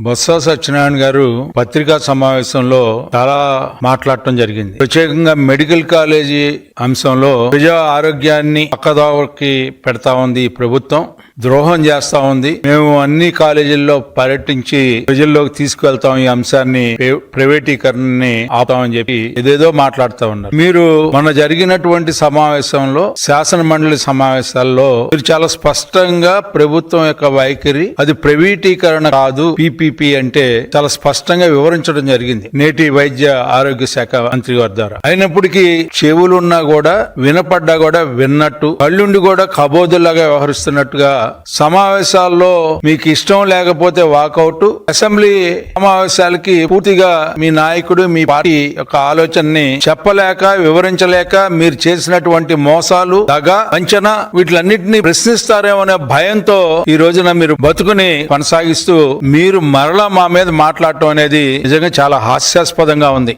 బొత్స సత్యనారాయణ గారు పత్రికా సమావేశంలో చాలా మాట్లాడటం జరిగింది. ప్రత్యేకంగా మెడికల్ కాలేజీ అంశంలో ప్రజా ఆరోగ్యాన్ని పక్కదారికి పెడతా ఉంది ఈ ప్రభుత్వం. ద్రోహం చేస్తా ఉంది. మేము అన్ని కాలేజీల్లో పర్యటించి ప్రజల్లోకి తీసుకువెళ్తాం ఈ అంశాన్ని ప్రైవే- ప్రైవేటీకరణని ఆపుతామని చెప్పి ఏదేదో మాట్లాడుతూ ఉన్నారు. మీరు మన జరిగినటువంటి సమావేశంలో శాసన మండలి సమావేశాల్లో మీరు చాలా స్పష్టంగా ప్రభుత్వం యొక్క వైఖరి అది ప్రైవేటీకరణ కాదు పిపిపి అంటే చాలా స్పష్టంగా వివరించడం జరిగింది. నేటి వైద్య ఆరోగ్య శాఖ మంత్రి గారి ద్వారా. అయినప్పటికీ చెవులున్నా కూడా వినపడ్డా కూడా విన్నట్టు కళ్ళుండి కూడా కబోదులాగా వ్యవహరిస్తున్నట్టుగా సమావేశాల్లో మీకు ఇష్టం లేకపోతే వాకౌట్ అసెంబ్లీ సమావేశాలకి పూర్తిగా మీ నాయకుడు మీ పార్టీ యొక్క ఆలోచనని చెప్పలేక వివరించలేక మీరు చేసినటువంటి మోసాలు దగ వంచన వీటిలన్నింటినీ ప్రశ్నిస్తారేమో అనే భయంతో ఈ రోజున మీరు బతుకుని కొనసాగిస్తూ మీరు మరలా మా మీద మాట్లాడటం అనేది నిజంగా చాలా హాస్యాస్పదంగా ఉంది.